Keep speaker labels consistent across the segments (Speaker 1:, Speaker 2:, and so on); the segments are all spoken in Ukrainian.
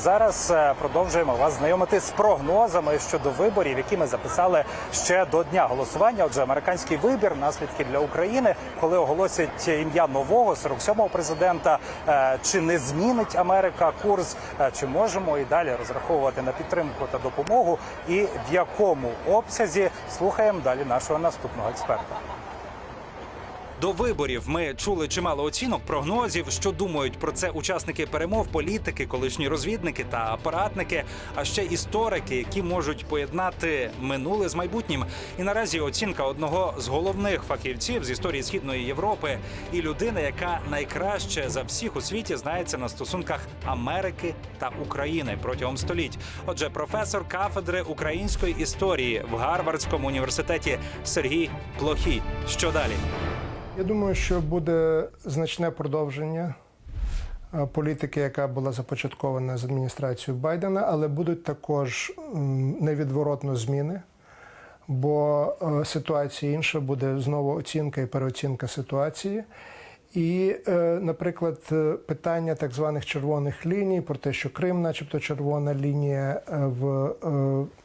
Speaker 1: зараз е, продовжуємо вас знайомити з прогнозами щодо виборів, які ми записали ще до дня голосування. Отже, американський вибір, наслідки для України, коли оголосять ім'я нового 47-го президента, е, чи не змінить Америка курс, е, чи можемо і далі розраховувати на підтримку та допомогу, і в якому обсязі слухаємо далі нашого наступного експерта. До виборів ми чули чимало оцінок, прогнозів, що думають про це учасники перемов, політики, колишні розвідники та апаратники, а ще історики, які можуть поєднати минуле з майбутнім. І наразі оцінка одного з головних фахівців з історії східної Європи і людина, яка найкраще за всіх у світі знається на стосунках Америки та України протягом століть. Отже, професор кафедри української історії в Гарвардському університеті Сергій Плохій. Що далі?
Speaker 2: Я думаю, що буде значне продовження е, політики, яка була започаткована з адміністрацією Байдена, але будуть також невідворотно зміни, бо е, ситуація інша буде знову оцінка і переоцінка ситуації. І, е, наприклад, е, питання так званих червоних ліній про те, що Крим, начебто, червона лінія е, в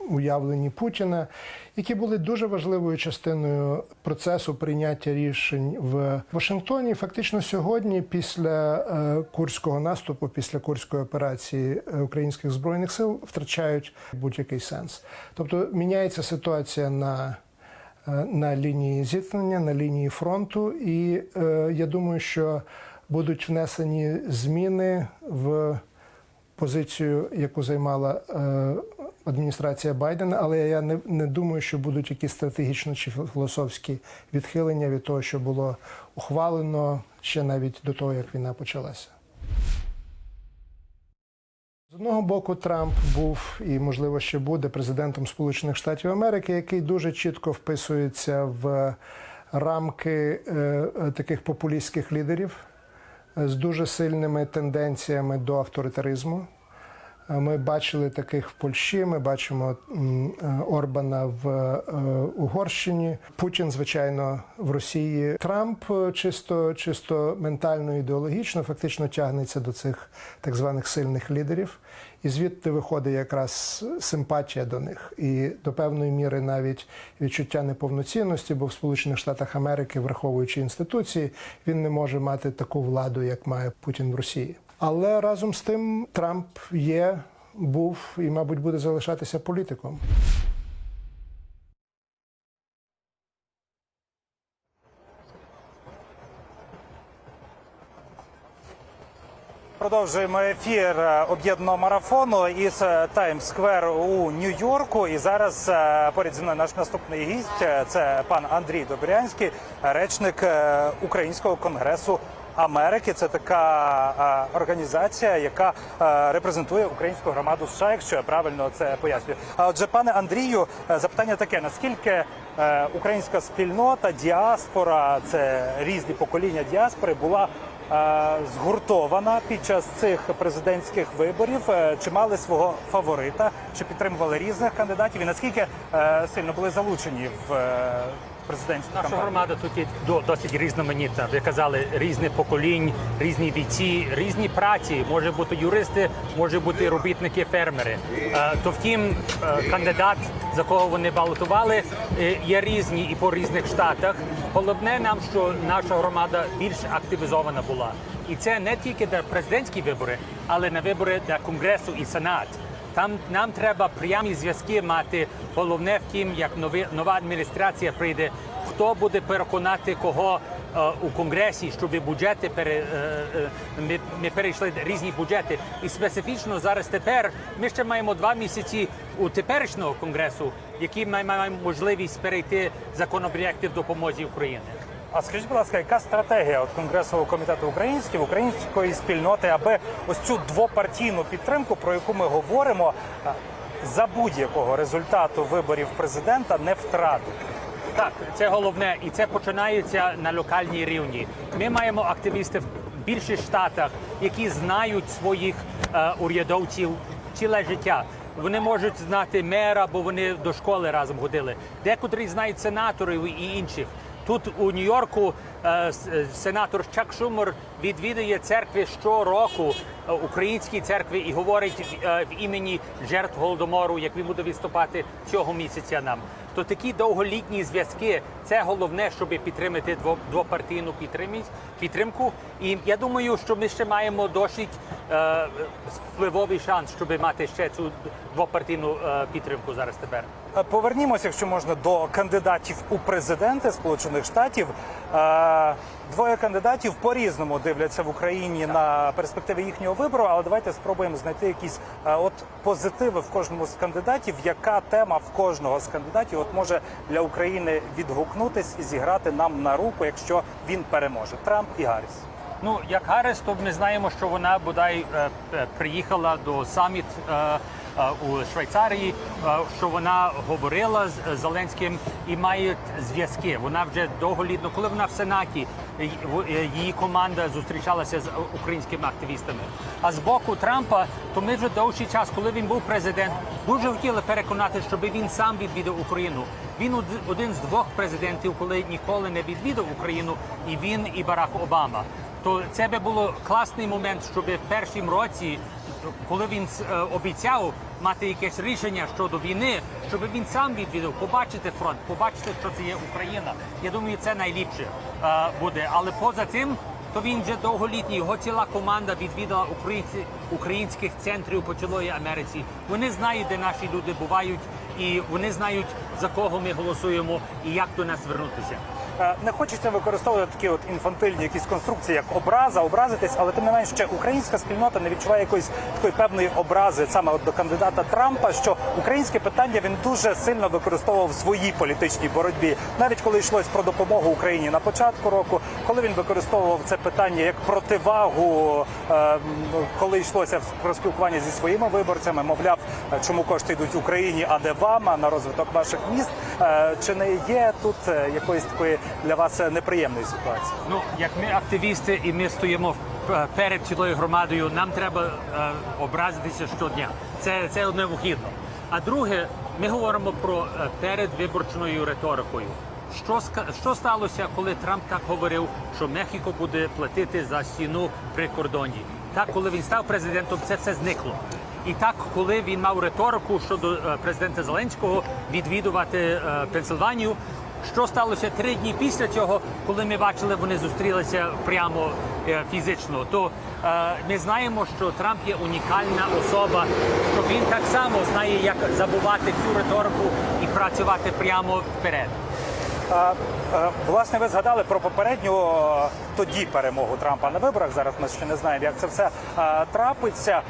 Speaker 2: уявленні Путіна, які були дуже важливою частиною процесу прийняття рішень в Вашингтоні. Фактично сьогодні, після курського наступу, після курської операції українських збройних сил, втрачають будь-який сенс. Тобто міняється ситуація на на лінії зіткнення, на лінії фронту, і е, я думаю, що будуть внесені зміни в позицію, яку займала е, адміністрація Байдена, але я не, не думаю, що будуть якісь стратегічно чи філософські відхилення від того, що було ухвалено ще навіть до того, як війна почалася. Одного боку, Трамп був і, можливо, ще буде президентом Сполучених Штатів Америки, який дуже чітко вписується в рамки е, е, таких популістських лідерів е, з дуже сильними тенденціями до авторитаризму. Е, Ми бачили таких в Польщі, ми бачимо е, Орбана в е, Угорщині, Путін, звичайно, в Росії. Трамп чисто, чисто ментально ідеологічно фактично тягнеться до цих так званих сильних лідерів. І звідти виходить якраз симпатія до них і до певної міри навіть відчуття неповноцінності, бо в Сполучених Штатах Америки, враховуючи інституції, він не може мати таку владу, як має Путін в Росії. Але разом з тим Трамп є, був і, мабуть, буде залишатися політиком.
Speaker 1: Продовжуємо ефір е, об'єднаного марафону із Таймс Сквер у Нью-Йорку. І зараз е, поряд зі мною наш наступний гість е, це пан Андрій Добрянський, речник Українського конгресу Америки. Це така е, організація, яка е, репрезентує українську громаду США, якщо я правильно це пояснюю. А отже, пане Андрію, е, запитання таке: наскільки українська спільнота, діаспора, це різні покоління діаспори була згуртована під час цих президентських виборів. Чи мали свого фаворита, чи підтримували різних кандидатів, і наскільки сильно були залучені в президентську
Speaker 3: Наша
Speaker 1: кампанію?
Speaker 3: громада тут є до- досить різноманітна. Ви казали різне поколінь, різні віці, різні праці. Може бути юристи, може бути робітники, фермери. Е, То втім, е, кандидат, за кого вони балотували, е, є різні і по різних штатах. Головне нам, що наша громада більш активізована була. І це не тільки на президентські вибори, але на вибори для конгресу і сенат. Там нам треба прямі зв'язки мати. Головне в тім, як нові, нова адміністрація прийде, хто буде переконати кого е, у конгресі, щоб бюджети пере, е, е, ми, ми перейшли різні бюджети. І специфічно зараз тепер ми ще маємо два місяці у теперішнього конгресу, які ми маємо можливість перейти законопроєкти в допомозі Україні.
Speaker 1: А скажіть, будь ласка, яка стратегія от Конгресового комітету українського української спільноти, аби ось цю двопартійну підтримку, про яку ми говоримо, е, за будь-якого результату виборів президента не втратити?
Speaker 3: Так, це головне, і це починається на локальній рівні. Ми маємо активістів в більших штатах, які знають своїх е, урядовців ціле життя. Вони можуть знати мера, бо вони до школи разом ходили. Декотрі знають сенаторів і інших. Тут у Нью-Йорку е, е, сенатор Чак Шумер відвідує церкви щороку е, українські церкви і говорить в імені жертв голодомору, як він буде виступати цього місяця нам. То такі довголітні зв'язки це головне, щоб підтримати дво- двопартійну підтримку. І я думаю, що ми ще маємо досить впливовий шанс, щоб мати ще цю двопартійну е, підтримку зараз тепер.
Speaker 1: Е, Повернімося, якщо можна, до кандидатів у президенти Сполучених Штатів. Е, Двоє кандидатів по-різному дивляться в Україні на перспективи їхнього вибору, але давайте спробуємо знайти якісь е, от позитиви в кожному з кандидатів. Яка тема в кожного з кандидатів от може для України відгукнутись і зіграти нам на руку, якщо він переможе? Трамп і Гарріс.
Speaker 3: Ну, як Гаррес, то ми знаємо, що вона бодай е, е, приїхала до саміт е, у Швейцарії, е, що вона говорила з Зеленським і має зв'язки. Вона вже довголітно, коли вона в Сенаті, е, її команда зустрічалася з українськими активістами. А з боку Трампа, то ми вже довший час, коли він був президент, дуже хотіли переконати, щоб він сам відвідав Україну. Він од- один з двох президентів, коли ніколи не відвідав Україну, і він, і Барак Обама то це би було класний момент, щоб в першому році, коли він е, обіцяв мати якесь рішення щодо війни, щоб він сам відвідав, побачити фронт, побачити, що це є Україна. Я думаю, це найліпше е, буде. Але поза тим, то він вже довголітній. Його ціла команда відвідала українці, українських центрів по цілої Америці. Вони знають, де наші люди бувають, і вони знають за кого ми голосуємо і як до нас звернутися.
Speaker 1: Е, Не хочеться використовувати такі от інфантильні якісь конструкції, як образа, образитись, але тим не менш ще українська спільнота не відчуває якоїсь такої певної образи саме от до кандидата Трампа, що українське питання він дуже сильно використовував в своїй політичній боротьбі, навіть коли йшлось про допомогу Україні на початку року, коли він використовував це питання як противагу, е, коли йшлося про спілкування зі своїми виборцями, мовляв, е, чому кошти йдуть Україні, а не вам, а на розвиток ваших міст. Чи не є тут якоїсь такої для вас неприємної ситуації?
Speaker 3: Ну, як ми активісти, і ми стоїмо перед цілою громадою, нам треба е, образитися щодня. Це, це одне вихідно. А друге, ми говоримо про е, передвиборчною риторикою. Що, що сталося, коли Трамп так говорив, що Мехіко буде платити за стіну при кордоні? Так, коли він став президентом, це все зникло. І так, коли він мав риторику щодо е, президента Зеленського відвідувати Пенсильванію, що сталося три дні після цього, коли ми бачили, вони зустрілися прямо е, фізично. То е, ми знаємо, що Трамп є унікальна особа, що він так само знає, як забувати цю риторику і працювати прямо вперед.
Speaker 1: Власне, ви згадали про попередню тоді перемогу Трампа на виборах. Зараз ми ще не знаємо, як це все трапиться.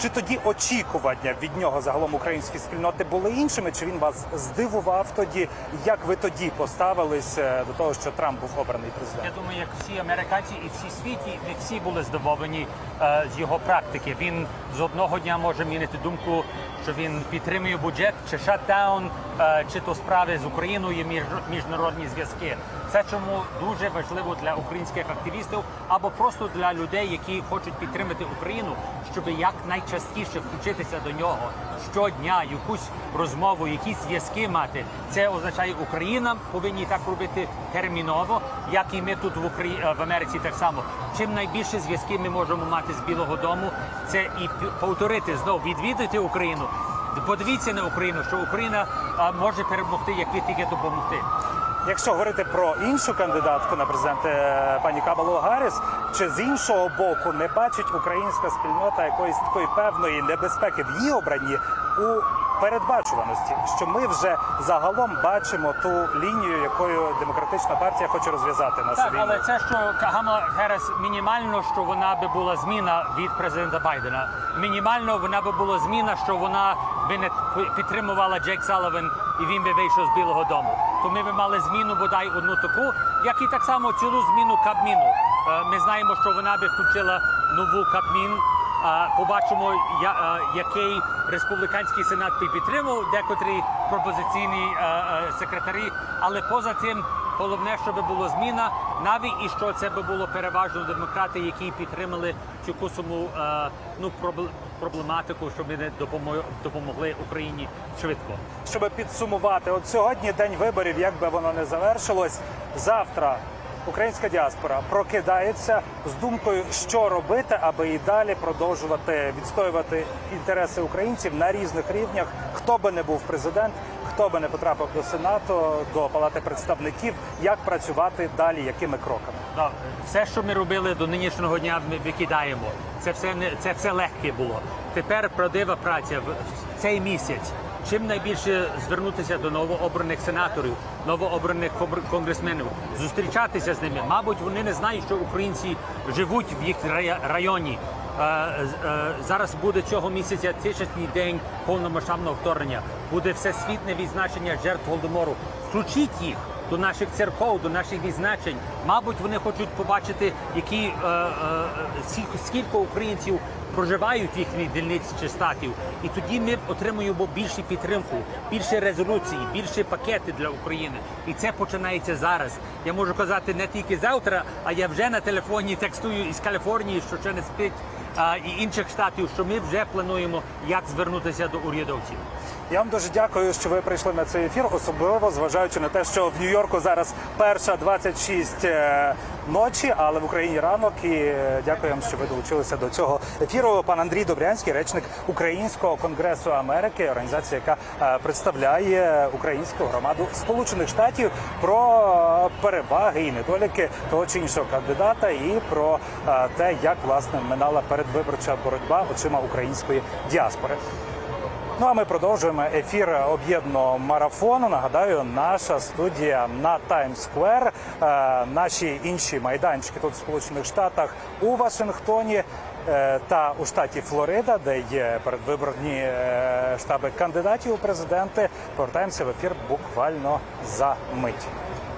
Speaker 1: Чи тоді очікування від нього загалом українські спільноти були іншими? Чи він вас здивував тоді? Як ви тоді поставились е, до того, що Трамп був обраний
Speaker 3: Я думаю, як всі американці і всі світі, не всі були здивовані е, з його практики. Він з одного дня може мінити думку, що він підтримує бюджет, чи шатдаун, чи то справи з Україною, між- міжнародні зв'язки. Це чому дуже важливо для українських активістів або просто для людей, які хочуть підтримати Україну, щоб якнайчастіше включитися до нього щодня, якусь розмову, якісь зв'язки мати. Це означає, Україна повинні так робити терміново, як і ми тут в Украї... е, в Америці так само. Чим найбільше зв'язки ми можемо мати з Білого Дому, це і повторити знов відвідати Україну. Подивіться на Україну, що Україна може перемогти, як ви тільки допомогти.
Speaker 1: Якщо говорити про іншу кандидатку на президент е, пані Камалу Гарріс, чи з іншого боку не бачить українська спільнота якоїсь такої певної небезпеки в її обранні у передбачуваності, що ми вже загалом бачимо ту лінію, якою демократична партія хоче розв'язати нашу
Speaker 3: Так,
Speaker 1: війну.
Speaker 3: але це що Камала Герес мінімально, що вона би була зміна від президента Байдена. Мінімально вона би була зміна, що вона би не підтримувала Джейк Салливан і він би вийшов з Білого Дому. То ми би мали зміну бодай одну таку, як і так само цілу зміну Кабміну. Е, Ми знаємо, що вона би включила нову Кабмін. Побачимо, е, який республіканський сенат підтримав декотрі пропозиційні е, е, секретарі. Але поза тим, головне, щоб була зміна, навіть і що це би було переважно демократи, які підтримали цю е, ну проблематику, щоб не допомо- допомогли Україні швидко.
Speaker 1: Щоб підсумувати, от сьогодні день виборів, як би воно не завершилось, завтра українська діаспора прокидається з думкою, що робити, аби і далі продовжувати відстоювати інтереси українців на різних рівнях. Хто би не був президент, хто би не потрапив до сенату, до палати представників, як працювати далі, якими кроками.
Speaker 3: Да, все, що ми робили до нинішнього дня, ми викидаємо. Це все не це все легке було. Тепер правдива праця в цей місяць. Чим найбільше звернутися до новообраних сенаторів, новообраних конгресменів, зустрічатися з ними. Мабуть, вони не знають, що українці живуть в їх районі. Е, е, Зараз буде цього місяця тисячний день повномасштабного вторгнення. Буде всесвітне відзначення жертв голодомору. Включіть їх до наших церков, до наших відзначень. Мабуть, вони хочуть побачити, які е, скільки українців проживають їхні дільниці чи статів. І тоді ми отримуємо більшу підтримку, більше резолюцій, більше пакети для України. І це починається зараз. Я можу казати не тільки завтра, а я вже на телефоні текстую із Каліфорнії, що ще не спить. І інших штатів, що ми вже плануємо, як звернутися до урядовців.
Speaker 1: Я вам дуже дякую, що ви прийшли на цей ефір, особливо зважаючи на те, що в Нью-Йорку зараз перша 26 е, ночі, але в Україні ранок. І е, дякую вам, що ви долучилися до цього ефіру. Пан Андрій Добрянський, речник Українського конгресу Америки, організація, яка е, представляє українську громаду Сполучених Штатів про переваги і недоліки того чи іншого кандидата, і про те, як власне минала передвиборча боротьба очима української діаспори. Ну а ми продовжуємо ефір об'єднаного марафону. Нагадаю, наша студія на Таймс-сквер, наші інші майданчики тут в Сполучених Штатах у Вашингтоні е, та у штаті Флорида, де є передвиборні е, штаби кандидатів у президенти. Повертаємося в ефір буквально за мить.